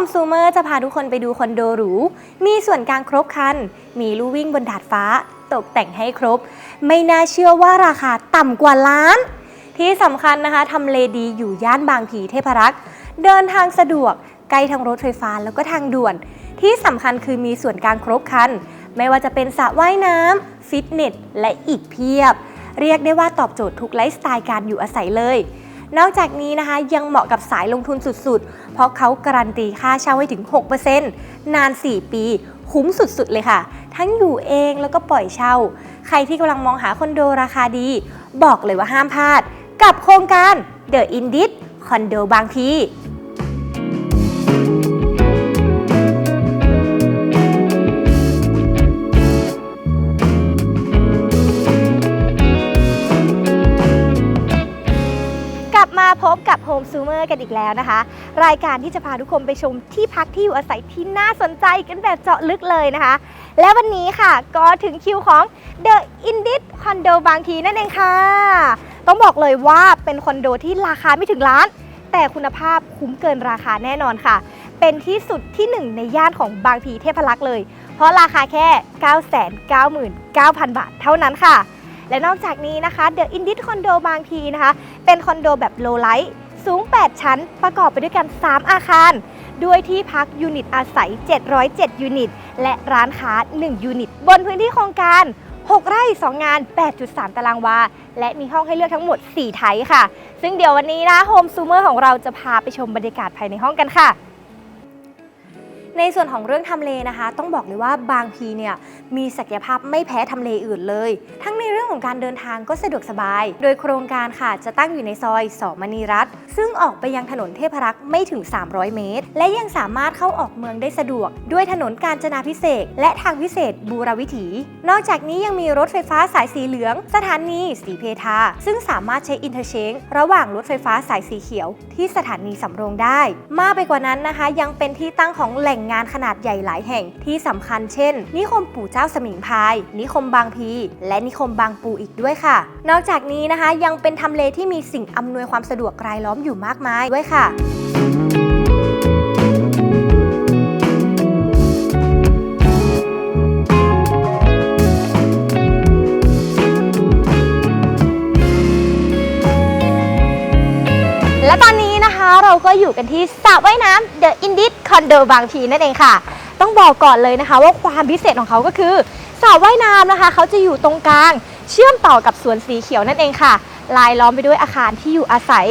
มซูเมอร์จะพาทุกคนไปดูคอนโดหรู มีส่วนกลางครบครัน มีลู่วิ่งบนดาดฟ้า ตกแต่งให้ครบ ไม่น่าเชื่อว่าราคาต่ำกว่าล้าน ที่สำคัญนะคะทำเลดีอยู่ย่านบางพีเทพรักษ์ เดินทางสะดวก ใกล้ทางรถไฟฟ้าแล้วก็ทางด่วน ที่สำคัญคือมีส่วนกลางครบครัน ไม่ว่าจะเป็นสระว่ายน้ำฟิตเนสและอีกเพียบ เรียกได้ว่าตอบโจทย์ทุกไลฟ์สไตล์การอยู่อาศัยเลย นอกจากนี้นะคะยังเหมาะกับสายลงทุนสุดๆ เพราะเขาการันตีค่าเช่าให้ถึง 6%นาน 4 ปี คุ้มสุดๆ เลยค่ะ ทั้งอยู่เองแล้วก็ปล่อยเช่า ใครที่กำลังมองหาคอนโดราคาดี บอกเลยว่าห้ามพลาด กับโครงการ The Indit คอนโดบางพี ลับมาพบกับ Home s u m e r กันอีกแล้วนะคะ รายการที่จะพาทุกคนไปชมที่พักที่อยู่อาศัยที่น่าสนใจกันแบบเจาะลึกเลยนะคะ และวันนี้ค่ะก็ถึงคิวของ The Indit คอนโดบางทีนั่นเองค่ะ ต้องบอกเลยว่าเป็นคอนโดที่ราคาไม่ถึงล้าน แต่คุณภาพคุ้มเกินราคาแน่นอนค่ะ เป็นที่สุดที่หนึ่งในย่านของบางพีเทพรักษ์เลย เพราะราคาแค่ 999,000 บาทเท่านั้นค่ะ และนอกจากนี้นะคะ The Indit คอนโดบางพีนะคะ เป็นคอนโดแบบโลไลท์สูง 8 ชั้น ประกอบไปด้วยกัน 3 อาคาร ด้วยที่พักยูนิตอาศัย 707 ยูนิต และร้านค้า 1 ยูนิต บนพื้นที่โครงการ 6 ไร่ 2 งาน 8.3 ตารางวา และมีห้องให้เลือกทั้งหมด 4 ไทยค่ะ ซึ่งเดี๋ยววันนี้นะโฮมซูเมอร์ของเราจะพาไปชมบรรยากาศภายในห้องกันค่ะ ในส่วนของเรื่องทำเลนะคะ ต้องบอกเลยว่าบางพีเนี่ยมีศักยภาพไม่แพ้ทำเลอื่นเลย ทั้งในเรื่องของการเดินทางก็สะดวกสบาย โดยโครงการค่ะจะตั้งอยู่ในซอยสอมณีรัตน์ซึ่งออกไปยังถนนเทพรักษ์ไม่ถึง 300 เมตร และยังสามารถเข้าออกเมืองได้สะดวก ด้วยถนนกาญจนาพิเศษและทางพิเศษบูรวิถี นอกจากนี้ยังมีรถไฟฟ้าสายสีเหลือง สถานีสีเพทา ซึ่งสามารถใช้อินเตอร์เชงระหว่างรถไฟฟ้าสายสีเขียว ที่สถานีสำโรงได้ มากไปกว่านั้นนะคะ ยังเป็นที่ตั้งของแหล่งงานขนาดใหญ่หลายแห่งที่สำคัญเช่น นิคมปู่เจ้าสมิงพาย นิคมบางพี และนิคมบางปูอีกด้วยค่ะ นอกจากนี้นะคะยังเป็นทำเลที่มีสิ่งอำนวยความสะดวกรายล้อมอยู่มากมายด้วยค่ะ เราก็อยู่กันที่สระว่ายน้ำ The Indit Condo บางพีนั่นเองค่ะ ต้องบอกก่อนเลยนะคะ ว่าความพิเศษของเขาก็คือสระว่ายน้ำนะคะ เขาจะอยู่ตรงกลาง เชื่อมต่อกับสวนสีเขียวนั่นเองค่ะ ลายล้อมไปด้วยอาคารที่อยู่อาศัย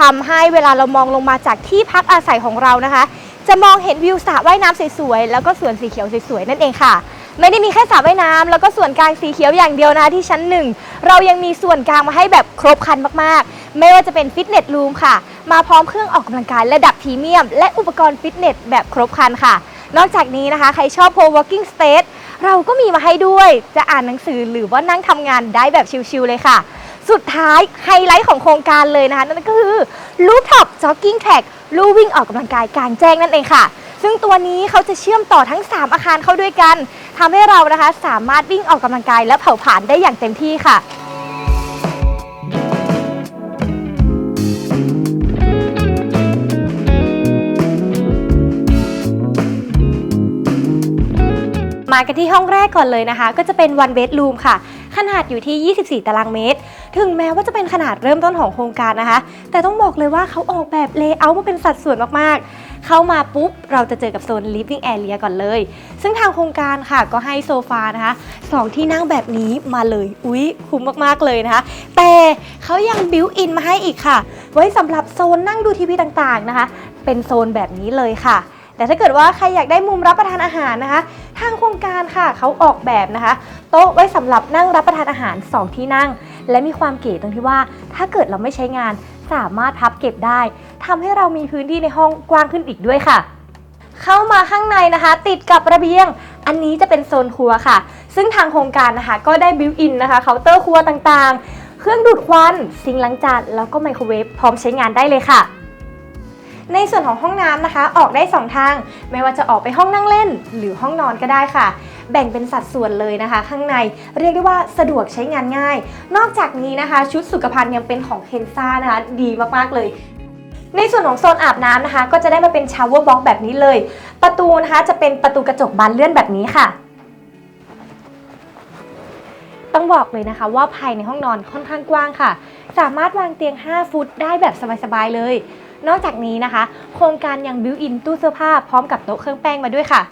ทำให้เวลาเรามองลงมาจากที่พักอาศัยของเรานะคะ จะมองเห็นวิวสระว่ายน้ำสวยๆแล้วก็สวนสีเขียวสวยๆนั่นเองค่ะไม่ได้มีแค่สระว่ายน้ำแล้วก็ส่วนกลางสีเขียวอย่างเดียวนะที่ชั้นหนึ่งเรายังมีส่วนกลางมาให้แบบครบครันมากๆ ไม่ว่าจะเป็นฟิตเนสรูมค่ะ มาพร้อมเครื่องออกกำลังกายระดับพรีเมียม และอุปกรณ์ฟิตเนสแบบครบครันค่ะ นอกจากนี้นะคะ ใครชอบ co-working space เราก็มีมาให้ด้วย จะอ่านหนังสือหรือว่านั่งทำงานได้แบบชิลๆเลยค่ะ สุดท้ายไฮไลท์ของโครงการเลยนะคะ นั่นก็คือ Rooftop Jogging Track ลู่วิ่งออกกำลังกายกลางแจ้งนั่นเองค่ะ ซึ่งตัวนี้เขาจะเชื่อมต่อทั้ง 3 อาคารเข้าด้วยกันทำให้เรานะคะสามารถวิ่งออกกำลังกายและเผาผลาญได้อย่างเต็มที่ค่ะ มากันที่ห้องแรกก่อนเลยนะคะ ก็จะเป็น one bedroom ค่ะ ขนาดอยู่ที่ 24 ตารางเมตร ถึงแม้ว่าจะเป็นขนาดเริ่มต้นของโครงการนะคะ แต่ต้องบอกเลยว่าเขาออกแบบเลเยอร์มาเป็นสัดส่วนมากๆ เข้ามาปุ๊บ เราจะเจอกับโซน living area ก่อนเลย ซึ่งทางโครงการค่ะก็ให้โซฟานะคะสองที่นั่งแบบนี้มาเลย อุ๊ย คุ้มมากๆเลยนะคะ แต่เขายังบิวอินมาให้อีกค่ะ ไว้สำหรับโซนนั่งดูทีวีต่างๆนะคะ เป็นโซนแบบนี้เลยค่ะแต่ถ้าเกิดว่าใครอยากได้มุมรับประทานอาหารนะคะ ทางโครงการค่ะเขาออกแบบนะคะ โต๊ะไว้สำหรับนั่งรับประทานอาหาร 2 ที่นั่ง และมีความเก๋ตรงที่ว่า ถ้าเกิดเราไม่ใช้งานสามารถพับเก็บได้ทำให้เรามีพื้นที่ในห้องกว้างขึ้นอีกด้วยค่ะ เข้ามาข้างในนะคะ ติดกับระเบียง อันนี้จะเป็นโซนครัวค่ะ ซึ่งทางโครงการนะคะ ก็ได้บิวอินนะคะเคาน์เตอร์ครัวต่างๆ เครื่องดูดควันซิงล้างจานแล้วก็ไมโครเวฟพร้อมใช้งานได้เลยค่ะ ในส่วนของห้องน้ำนะคะ ออกได้ 2 ทาง ไม่ว่าจะออกไปห้องนั่งเล่น หรือห้องนอนก็ได้ค่ะ แบ่งเป็นสัดส่วนเลยนะคะ ข้างในเรียกได้ว่าสะดวกใช้งานง่าย นอกจากนี้นะคะ ชุดสุขภัณฑ์ยังเป็นของเคนซ่านะคะ ดีมากๆเลยในส่วนของโซนอาบน้ำนะคะ ก็จะได้มาเป็นชาวเวอร์บ็อกแบบนี้เลย ประตูนะคะจะเป็นประตูกระจกบานเลื่อนแบบนี้ค่ะ ต้องบอกเลยนะคะว่าภายในห้องนอนค่อนข้างกว้างค่ะ สามารถวางเตียง 5 ฟุตได้แบบสบายๆเลย นอกจากนี้นะคะ โครงการยังบิวอินตู้เสื้อผ้าพร้อมกับโต๊ะเครื่องแป้งมาด้วยค่ะ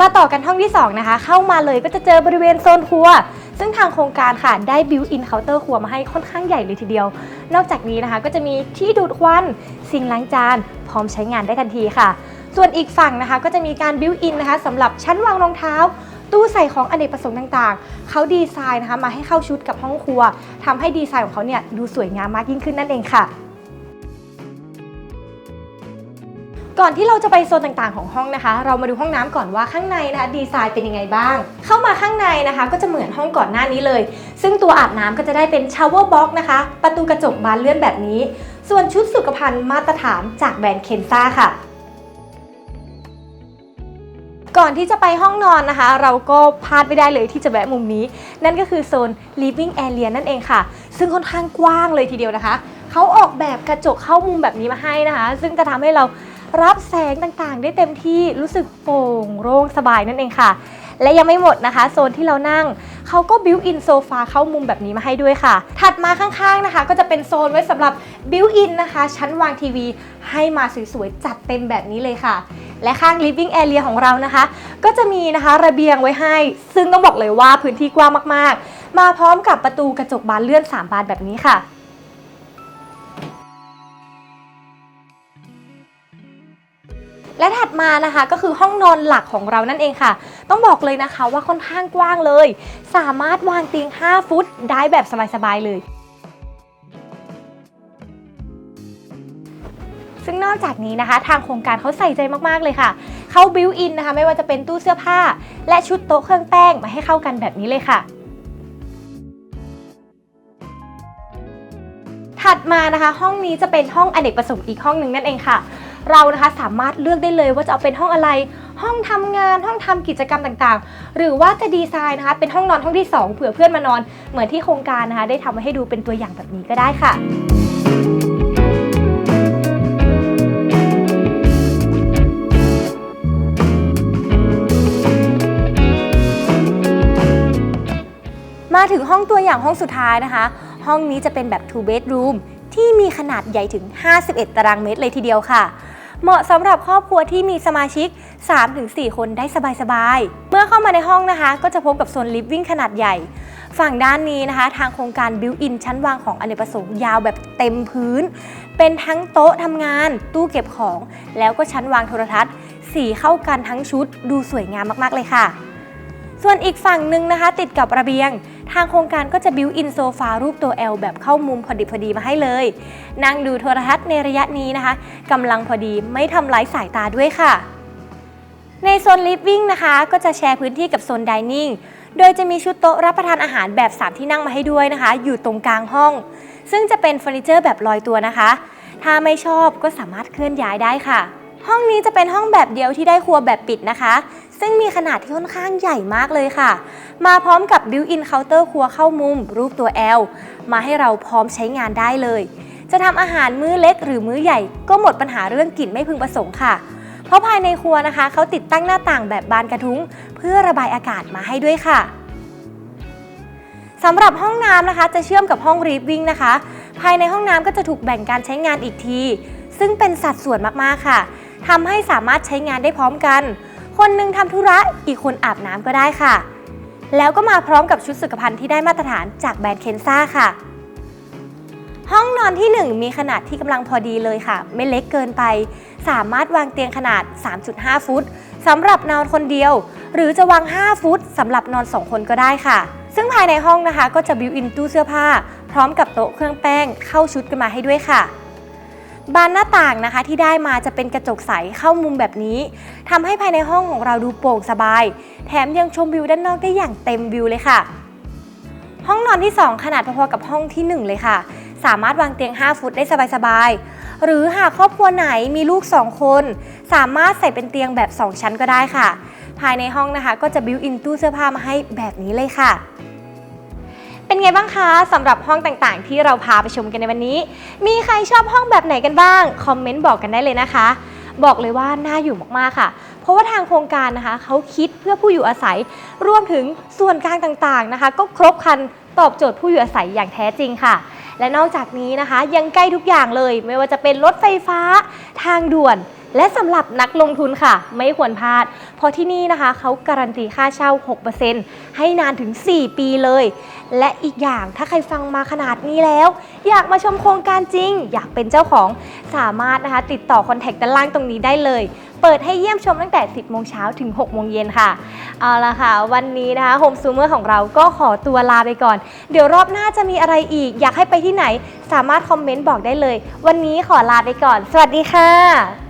มาต่อกันห้องที่2นะคะ เข้ามาเลยก็จะเจอบริเวณโซนครัว ซึ่งทางโครงการค่ะได้บิวอินเคาน์เตอร์ครัวมาให้ค่อนข้างใหญ่เลยทีเดียว นอกจากนี้นะคะ ก็จะมีที่ดูดควันสิ่งล้างจาน พร้อมใช้งานได้ทันทีค่ะ ส่วนอีกฝั่งนะคะก็จะมีการบิวอินนะคะสำหรับชั้นวางรองเท้าตู้ใส่ของอเนกประสงค์ต่างๆ เขาดีไซน์นะคะมาให้เข้าชุดกับห้องครัวทำให้ดีไซน์ของเขาเนี่ยดูสวยงามมากยิ่งขึ้นนั่นเองค่ะ ก่อนที่เราจะไปโซนต่างๆของห้องนะคะ เรามาดูห้องน้ำก่อนว่าข้างในนะคะดีไซน์เป็นยังไงบ้าง เข้ามาข้างในนะคะ ก็จะเหมือนห้องก่อนหน้านี้เลย ซึ่งตัวอาบน้ำก็จะได้เป็นชาวเวอร์บ็อกนะคะ ประตูกระจกบานเลื่อนแบบนี้ ส่วนชุดสุขภัณฑ์มาตรฐานจากแบรนด์เคนซ่าค่ะก่อนที่จะไปห้องนอนนะคะ เราก็พลาดไม่ได้เลยที่จะแวะมุมนี้ นั่นก็คือโซน living area นั่นเองค่ะ ซึ่งค่อนข้างกว้างเลยทีเดียวนะคะ เขาออกแบบกระจกเข้ามุมแบบนี้มาให้นะคะ ซึ่งจะทำให้เรา รับแสงต่างๆ ได้เต็มที่รู้สึกโปร่งโล่งสบายนั่นเองค่ะ และยังไม่หมดนะคะ โซนที่เรานั่งเขาก็บิวอินโซฟาเข้ามุมแบบนี้มาให้ด้วยค่ะ ถัดมาข้างๆนะคะ ก็จะเป็นโซนไว้สำหรับบิวอินนะคะ ชั้นวางทีวีให้มาสวยๆ จัดเต็มแบบนี้เลยค่ะ และข้าง living area ของเรานะคะ ก็จะมีนะคะระเบียงไว้ให้ ซึ่งต้องบอกเลยว่าพื้นที่กว้างมากๆ มาพร้อมกับประตูกระจกบานเลื่อน 3 บานแบบนี้ค่ะ และถัดมานะคะก็คือห้องนอนหลักของเรานั่นเองค่ะ ต้องบอกเลยนะคะว่าค่อนข้างกว้างเลย สามารถวางเตียง 5 ฟุตได้แบบสบายๆเลยซึ่งนอกจากนี้นะคะ ทางโครงการเขาใส่ใจมากๆเลยค่ะ เขาบิวอินนะคะ ไม่ว่าจะเป็นตู้เสื้อผ้า และชุดโต๊ะเครื่องแป้งมาให้เข้ากันแบบนี้เลยค่ะ ถัดมานะคะ ห้องนี้จะเป็นห้องอเนกประสงค์อีกห้องหนึ่งนั่นเองค่ะ เรานะคะสามารถเลือกได้เลยว่าจะเอาเป็นห้องอะไร ห้องทำงานห้องทำกิจกรรมต่างๆ หรือว่าจะดีไซน์นะคะเป็นห้องนอนห้องที่ 2 เผื่อเพื่อนมานอน เหมือนที่โครงการนะคะได้ทำไว้ให้ดูเป็นตัวอย่างแบบนี้ก็ได้ค่ะมาถึงห้องตัวอย่างห้องสุดท้ายนะคะ ห้องนี้จะเป็นแบบ two bedroom ที่มีขนาดใหญ่ถึง 51 ตารางเมตรเลยทีเดียวค่ะ เหมาะสำหรับครอบครัวที่มีสมาชิก 3-4 คนได้สบายๆ เมื่อเข้ามาในห้องนะคะ ก็จะพบกับโซน living ขนาดใหญ่ ฝั่งด้านนี้นะคะ ทางโครงการ built in ชั้นวางของอเนกประสงค์ยาวแบบเต็มพื้น เป็นทั้งโต๊ะทำงาน ตู้เก็บของ แล้วก็ชั้นวางโทรทัศน์ สีเข้ากันทั้งชุด ดูสวยงามมากๆเลยค่ะ ส่วนอีกฝั่งหนึ่งนะคะ ติดกับระเบียง ทางโครงการก็จะบิวอินโซฟารูปตัว L แบบเข้ามุมพอดิบพอดีมาให้เลย นั่งดูโทรทัศน์ในระยะนี้นะคะกำลังพอดีไม่ทำร้ายสายตาด้วยค่ะ ในโซนลิฟวิ่งนะคะ ก็จะแชร์พื้นที่กับโซนดิเนิ่งโดยจะมีชุดโต๊ะรับประทานอาหารแบบ 3 ที่นั่งมาให้ด้วยนะคะ อยู่ตรงกลางห้อง ซึ่งจะเป็นเฟอร์นิเจอร์แบบลอยตัวนะคะ ถ้าไม่ชอบก็สามารถเคลื่อนย้ายได้ค่ะ ห้องนี้จะเป็นห้องแบบเดียวที่ได้ครัวแบบปิดนะคะ ซึ่งมีขนาดที่ค่อนข้างใหญ่มากเลยค่ะ มาพร้อมกับบิวอินเคาน์เตอร์ครัวเข้ามุม รูปตัว L มาให้เราพร้อมใช้งานได้เลย จะทำอาหารมื้อเล็กหรือมื้อใหญ่ก็หมดปัญหาเรื่องกลิ่นไม่พึงประสงค์ค่ะ เพราะภายในครัวนะคะ เขาติดตั้งหน้าต่างแบบบานกระทุ้ง เพื่อระบายอากาศมาให้ด้วยค่ะสำหรับห้องน้ำนะคะจะเชื่อมกับห้องรีดวิ่งนะคะ ภายในห้องน้ำก็จะถูกแบ่งการใช้งานอีกที ซึ่งเป็นสัดส่วนมากๆค่ะทำให้สามารถใช้งานได้พร้อมกัน คนหนึงทำธุระอีกคนอาบน้ำก็ได้ค่ะ แล้วก็มาพร้อมกับชุดสุขภัณฑ์ที่ได้มาตรฐานจากแบรนด์เคนซ่าค่ะ ห้องนอนที่ 1 มีขนาดที่กำลังพอดีเลยค่ะ ไม่เล็กเกินไป สามารถวางเตียงขนาด 3.5 ฟุตสำหรับนอนคนเดียว หรือจะวาง 5 ฟุตสำหรับนอน 2 คนก็ได้ค่ะ ซึ่งภายในห้องนะคะก็จะบิวอินตู้เสื้อผ้า พร้อมกับโต๊ะเครื่องแป้งเข้าชุดกันมาให้ด้วยค่ะ บานหน้าต่างนะคะที่ได้มาจะเป็นกระจกใสเข้ามุมแบบนี้ทำให้ภายในห้องของเราดูโปร่งสบาย แถมยังชมวิวด้านนอกได้อย่างเต็มวิวเลยค่ะ ห้องนอนที่ 2 ขนาดพอๆกับห้องที่ 1 เลยค่ะ สามารถวางเตียง 5 ฟุตได้สบายๆหรือหากครอบครัวไหนมีลูก 2 คน สามารถใส่เป็นเตียงแบบ 2 ชั้นก็ได้ค่ะ ภายในห้องนะคะก็จะบิวอินตู้เสื้อผ้ามาให้แบบนี้เลยค่ะ เป็นไงบ้างคะสำหรับห้องต่างๆ ที่เราพาไปชมกันในวันนี้ มีใครชอบห้องแบบไหนกันบ้าง คอมเมนต์บอกกันได้เลยนะคะ บอกเลยว่าน่าอยู่มากๆค่ะ เพราะว่าทางโครงการนะคะเขาคิดเพื่อผู้อยู่อาศัยรวมถึงส่วนกลางต่างๆนะคะ ก็ครบครันตอบโจทย์ผู้อยู่อาศัยอย่างแท้จริงค่ะ และนอกจากนี้นะคะ ยังใกล้ทุกอย่างเลย ไม่ว่าจะเป็นรถไฟฟ้าทางด่วน และสำหรับนักลงทุนค่ะ ไม่ควรพลาด เพราะที่นี่นะคะเขาการันตีค่าเช่า 6%ให้นานถึง 4 ปีเลย และอีกอย่างถ้าใครฟังมาขนาดนี้แล้ว อยากมาชมโครงการจริง อยากเป็นเจ้าของสามารถนะคะ ติดต่อคอนแทคด้านล่างตรงนี้ได้เลย เปิดให้เยี่ยมชมตั้งแต่ 10 โมงเช้าถึง 6 โมงเย็นค่ะ เอาละค่ะ วันนี้นะคะโฮมซูเมอร์ของเราก็ขอตัวลาไปก่อน เดี๋ยวรอบหน้าจะมีอะไรอีก อยากให้ไปที่ไหน สามารถคอมเมนต์บอกได้เลย วันนี้ขอลาไปก่อน สวัสดีค่ะ